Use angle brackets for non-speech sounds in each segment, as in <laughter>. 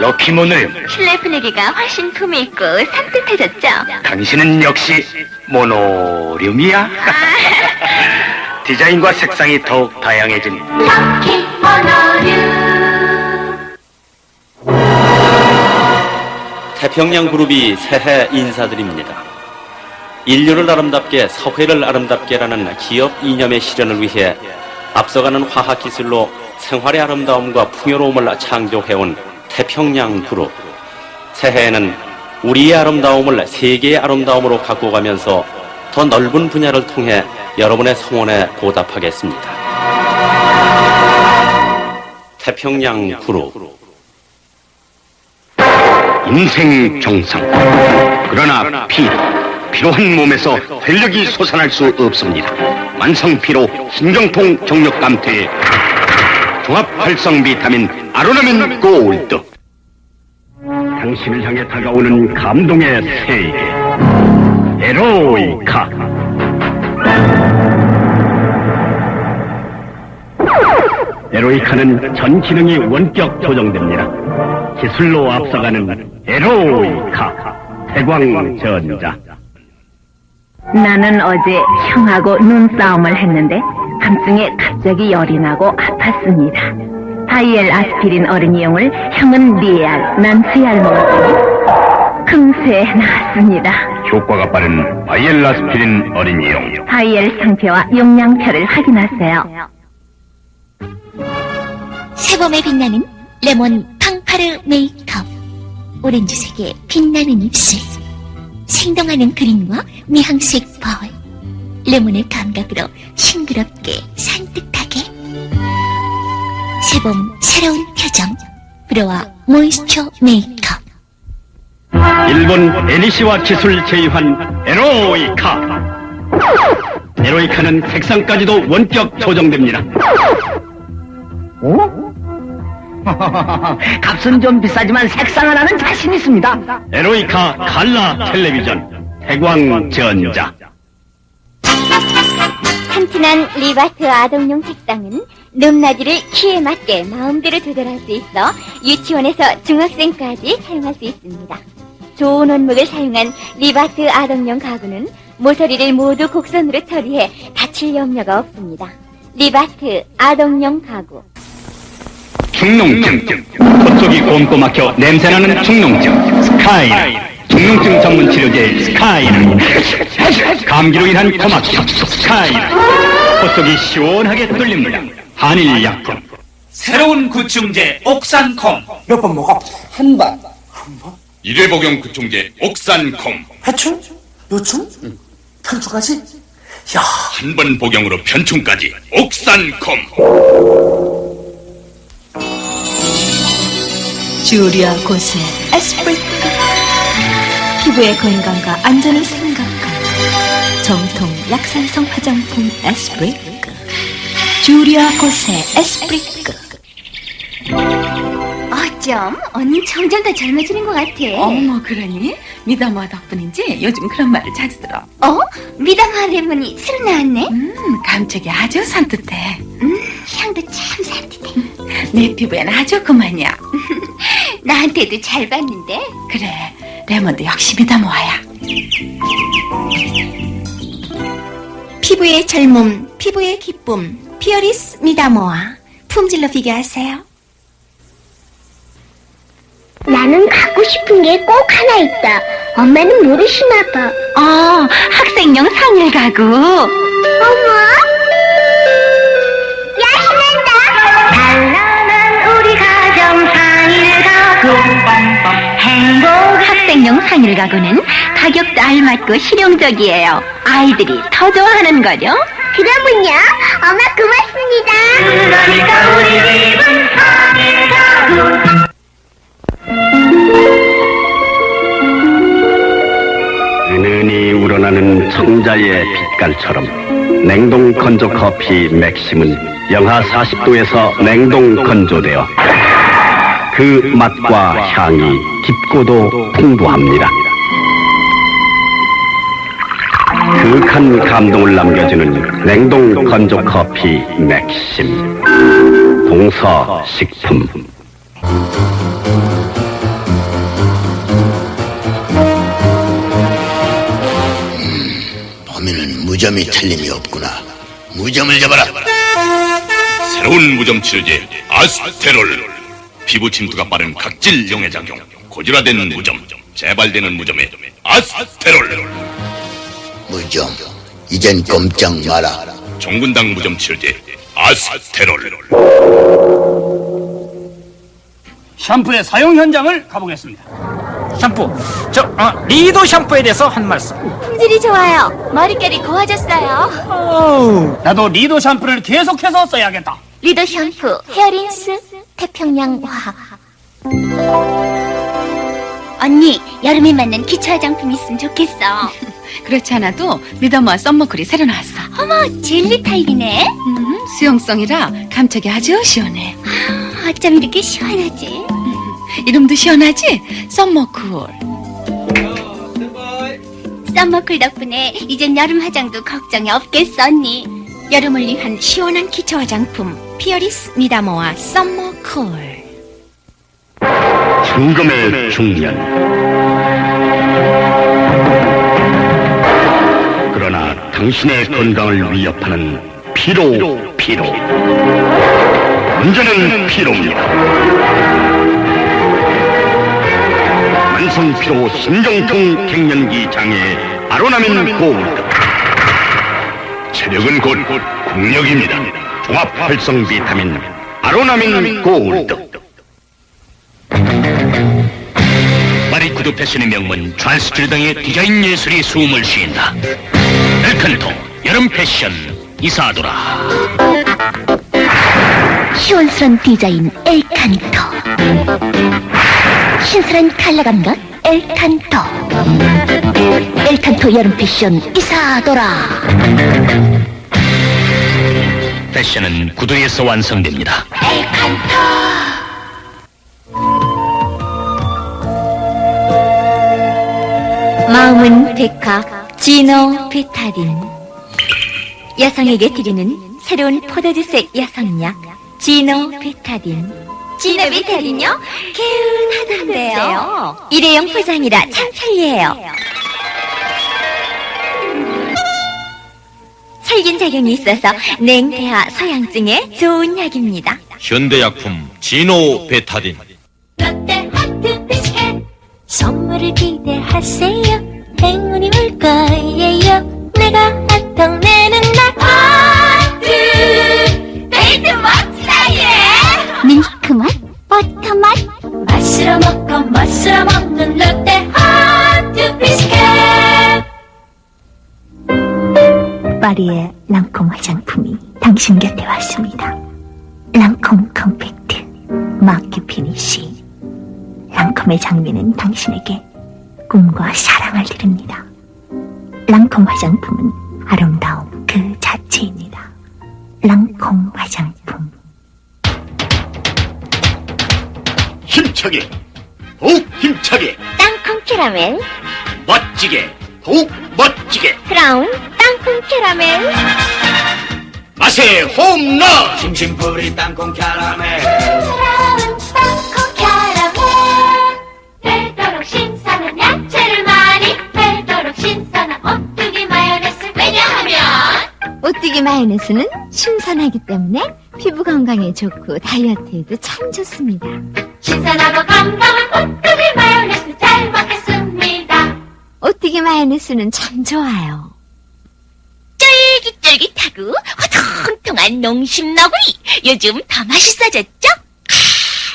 오, 럭키모노요. 실내 분위기가 훨씬 품이 있고 산뜻해졌죠? 당신은 역시 모노륨이야? <laughs> 디자인과 색상이 더욱 다양해진 럭키 모노류 태평양 그룹이 새해 인사드립니다. 인류를 아름답게 사회를 아름답게라는 기업 이념의 실현을 위해 앞서가는 화학 기술로 생활의 아름다움과 풍요로움을 창조해온 태평양 그룹. 새해에는 우리의 아름다움을 세계의 아름다움으로 갖고 가면서 더 넓은 분야를 통해 여러분의 성원에 보답하겠습니다. 태평양 그룹. 인생 정상. 그러나 피, 피로한 몸에서 활력이 솟아날 수 없습니다. 만성 피로, 신경통, 정력 감퇴, 종합 활성 비타민 아로나민 골드. 당신을 향해 다가오는 감동의 세계. 에로이카. 에로이카는 전 기능이 원격 조정됩니다. 기술로 앞서가는 에로이카 태광전자. 나는 어제 형하고 눈싸움을 했는데 함중에 갑자기 열이 나고 아팠습니다. 바이엘 아스피린 어린이용을 형은 리알, 난 스얄 먹었더니 금세 나았습니다. 효과가 빠른 바이엘라스피린 어린이용. 바이엘 상태와 용량표를 확인하세요. 새봄에 빛나는 레몬 팡파르 메이크업 오렌지색의 빛나는 입술 생동하는 그림과 미항색 벌 레몬의 감각으로 싱그럽게 산뜻 새봄 새로운 표정 브로와 모이스처 메이크업 일본 에니시와 기술 제휴한 에로이카. 에로이카는 색상까지도 원격 조정됩니다. <laughs> 값은 좀 비싸지만 색상 하나는 자신 있습니다. 에로이카 칼라 텔레비전 태광전자. 튼튼한 리바트 아동용 책상은 높낮이를 키에 맞게 마음대로 조절할 수 있어 유치원에서 중학생까지 사용할 수 있습니다. 좋은 원목을 사용한 리바트 아동용 가구는 모서리를 모두 곡선으로 처리해 다칠 염려가 없습니다. 리바트 아동용 가구 충농증. 콧속이 곰고 막혀 냄새나는 충농증. 스카이 라. 충농증 전문 치료제 스카이라. 감기로 인한 고막힘. 스카이라. 콧속이 시원하게 뚫립니다. 한일 약품. 새로운 구충제 옥산콩 몇 번 먹어? 한 번. 일회 복용 구충제 옥산콩 해충? 요충? 편충까지? 야, 한 번 복용으로 편충까지 옥산콩 주리아 곳에 에스프리크 피부의 건강과 안전을 생각한 정통 약산성 화장품 에스프리크 주리아 곳에 에스프리크 어쩜 언니 점점 더 젊어지는 것 같아. 어머 그러니? 미담아 덕분인지 요즘 그런 말을 자주 들어 어? 미담아 레몬이 새로 나왔네? 음 감촉이 아주 산뜻해 향도 참 산뜻해. 내 피부에는 아주 그만이야 <laughs> 나한테도 잘 봤는데. 그래 레몬도 역시 미담아야 피부의 젊음 피부의 기쁨 피어리스 미다모아 품질로 비교하세요 나는 갖고 싶은 게 꼭 하나 있다. 엄마는 모르시나 봐. 아, 학생용 상일 가구. 어머? 상일 가구는 가격도 알맞고 실용적이에요. 아이들이 더 좋아하는 거죠? 그러면요, 엄마 고맙습니다. 그러니까 우리 집은 상일 가구. 은은히 우러나는 청자의 빛깔처럼 냉동 건조 커피 맥심은 영하 40도에서 냉동 건조되어 그 맛과 향이 깊고도 풍부합니다. 그윽한 감동을 남겨주는 냉동 건조 커피 맥심 동서 식품 범인은 무점이 틀림이 없구나. 무점을 잡아라. 새로운 무점 치료제 아스테롤. 피부 침투가 빠른 각질 용해작용. 고질화된 무점. 재발되는 무점에 아스테롤. 무점. 이젠 꼼짝 마라. 종군당 무점 치료제 아스테롤. 샴푸의 사용 현장을 가보겠습니다. 샴푸. 저, 어, 리도 샴푸에 대해서 한 말씀. 품질이 좋아요. 머릿결이 고와졌어요. 나도 리도 샴푸를 계속해서 써야겠다. 리도 샴푸, 헤어린스, 태평양 화학. 언니, 여름에 맞는 기초 화장품 있으면 좋겠어. <laughs> 그렇지 않아도 미더머와 썸머쿨이 새로 나왔어. 어머, 젤리 타입이네. 음, 수용성이라 감촉이 아주 시원해. 어쩜 이렇게 시원하지? 이름도 시원하지? 썸머쿨. 썸머쿨 덕분에 이젠 여름 화장도 걱정이 없겠어, 언니. 여름을 위한 시원한 기초 화장품, 피어리스 미다모와 썸머 쿨. 황금의 중년. 그러나 당신의 건강을 위협하는 피로, 피로. 문제는 피로입니다. 만성 피로, 심정통, 갱년기 장애, 아로나민 고울등. 체력은 곧 국력입니다. 종합 활성 비타민, 아로나민 고울등. 마리쿠드 패션의 명문 트란스틸 등의 디자인 예술이 숨을 쉰다. 엘칸토 여름 패션 이사도라. 시원스런 디자인 엘칸토 신선한 컬러 감각 엘칸토 엘칸토 여름 패션 이사도라 패션은 구두에서 완성됩니다. 마음은 데카, 지노 베타딘. 여성에게 드리는 새로운 포도주색 여성약, 지노 베타딘. 지노 베타딘요? 개운하던데요. 일회용 포장이라 참 편리해요. 살균 작용이 있어서 냉대와 소양증에 좋은 약입니다. 현대약품 지노 베타딘. 롯데 하트 비스켓 선물을 기대하세요 행운이 올 거예요 파리의 랑콤 화장품이 당신 곁에 왔습니다 랑콤 컴팩트 마키 피니쉬 랑콤의 장미는 당신에게 꿈과 사랑을 드립니다. 랑콤 화장품은 아름다움 그 자체입니다. 랑콤 화장품. 힘차게. 더욱 힘차게. 땅콩 캐러멜 멋지게. 더욱 멋지게. 브라운 땅콩 캐러멜. 맛의 홈런. 심심풀이 땅콩 캐러멜. 브라운 땅콩 캐러멜. 별도록 신선한 야채를 많이 별도록 신선한 오뚜기 마요네즈 왜냐하면 오뚜기 마요네즈는 신선하기 때문에 피부 건강에 좋고 다이어트에도 참 좋습니다. 신선하고 건강한 오뚜기 마요네즈 잘 먹겠습니다. 오뚜기 마요네즈는 참 좋아요 쫄깃쫄깃하고 통통한 농심 너구리 요즘 더 맛있어졌죠?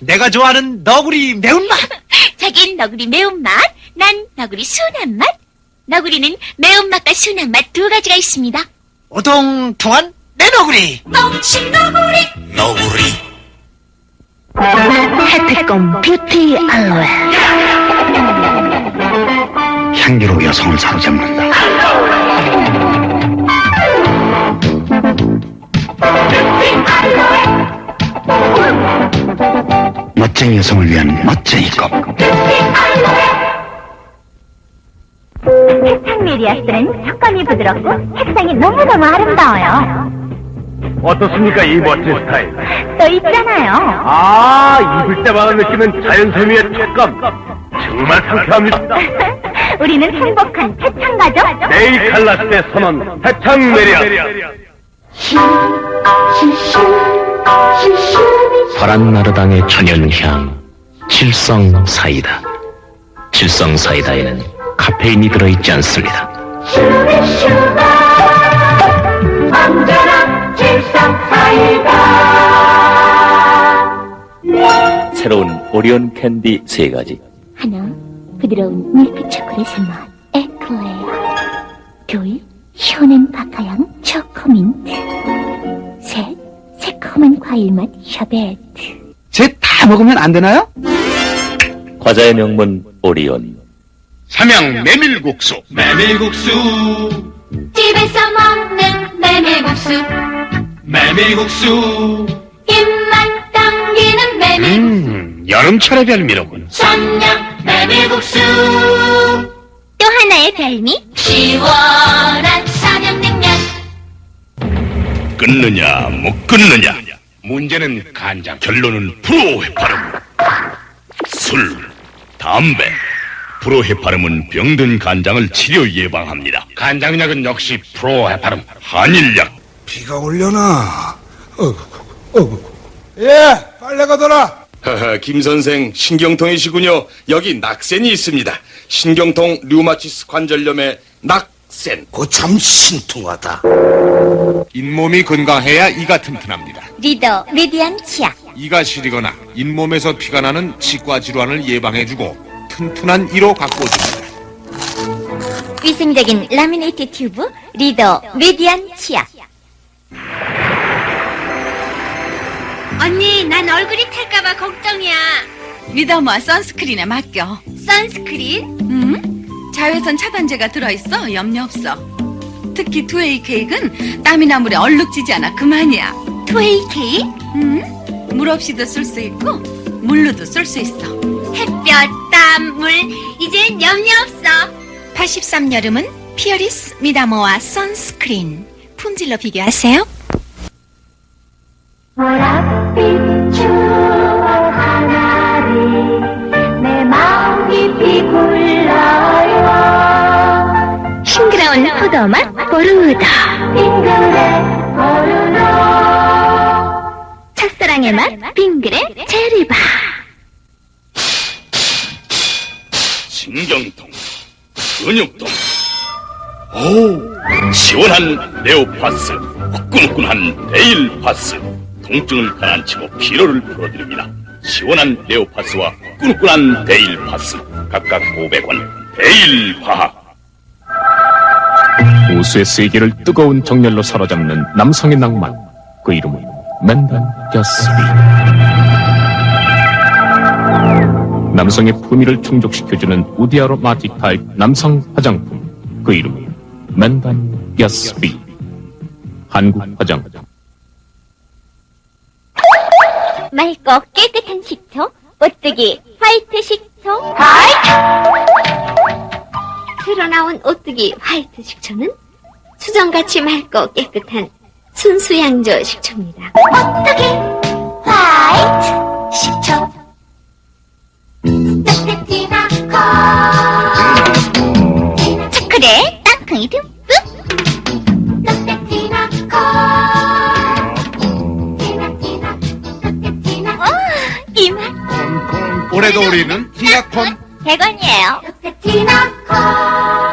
내가 좋아하는 너구리 매운맛. <laughs> 자긴 너구리 매운맛, 난 너구리 순한 맛. 너구리는 매운맛과 순한 맛 두 가지가 있습니다. 오동통한 내 너구리. 농심 너구리. 너구리. 해피껌 뷰티 알로에. 향기로 여성을 사로잡는다. 멋쟁이 여성을 위한 멋쟁이 껌. 색상 메리아스는 촉감이 부드럽고 색상이 너무너무 아름다워요. 어떻습니까 이 멋진 스타일? 또 있잖아요. 아 입을 때마다 느끼는 자연세미의 촉감 정말 상쾌합니다. <laughs> 우리는 행복한 태창가죠? 네이 칼라스의 선언 해창 매력. 바란나르당의 천연향 칠성 사이다. 칠성 사이다에는 카페인이 들어있지 않습니다. 새로운 오리온 캔디 세 가지. 하나, 부드러운 밀크 초콜릿의 맛, 에클레어. 둘, 시원한 바카향, 초코민트. 셋, 새콤한 과일 맛, 샤베트. 쟤 다 먹으면 안 되나요? 과자의 명문 오리온. 삼양 메밀국수. 메밀국수. 집에서 먹는 메밀국수 메밀국수. 입만 당기는 메밀 음 여름철의 별미로군. 삼양 메밀국수 또 하나의 별미 시원한 끊느냐 못 끊느냐 문제는 간장 결론은 프로헤파름 술 담배 프로헤파름은 병든 간장을 치료 예방합니다 간장약은 역시 프로헤파름 한일약 비가 올려나. 예, 빨래가 돌아. 김 선생 신경통이시군요. 여기 낙센이 있습니다. 신경통 류마티스 관절염의 낙 센. 그참 신통하다. 잇몸이 건강해야 이가 튼튼합니다. 리더 미디안 치약 이가 시리거나 잇몸에서 피가 나는 치과 질환을 예방해주고 튼튼한 이로 가꿔줍니다. 위생적인 라미네이트 튜브 리더 미디안 치약 언니 난 얼굴이 탈까봐 걱정이야 미다마 선스크린에 맡겨. 선스크린 음? 자외선 차단제가 들어있어. 염려 없어. 특히 투웨이 케이크는 땀이나 물에 얼룩지지 않아 그만이야. 투웨이 케이크 음? 물 없이도 쓸 수 있고 물로도 쓸 수 있어. 햇볕, 땀, 물 이젠 염려 없어 83 여름은 피어리스 미다모와 선스크린. 품질로 비교하세요. 보랏빛 추 보르다 빙그레 보르도 첫사랑의 맛 빙그레 체리바. 신경통 근육통. 오 시원한 네오파스 후끈후끈한 데일파스. 통증을 가라앉히고 피로를 풀어드립니다. 시원한 네오파스와 후끈후끈한 데일파스. 각각 500원. 데일파하 우수의 세계를 뜨거운 정열로 사로잡는 남성의 낭만. 그 이름은 맨단 가스비. 남성의 품위를 충족시켜주는 우디아로 마틱 타입 남성 화장품. 그 이름은 맨단 가스비. 한국 화장품. 맑고 깨끗한 식초 오뚜기 화이트 식초 화이트 새로 나온 오뚜기 화이트 식초는 수정같이 맑고 깨끗한 순수양조 식초입니다. 오뚜기 화이트 식초. 코 초콜릿 땅콩이 듬뿍. 코 어, 이맛. 올해도 우리는 티아콘 100원이에요. 티나코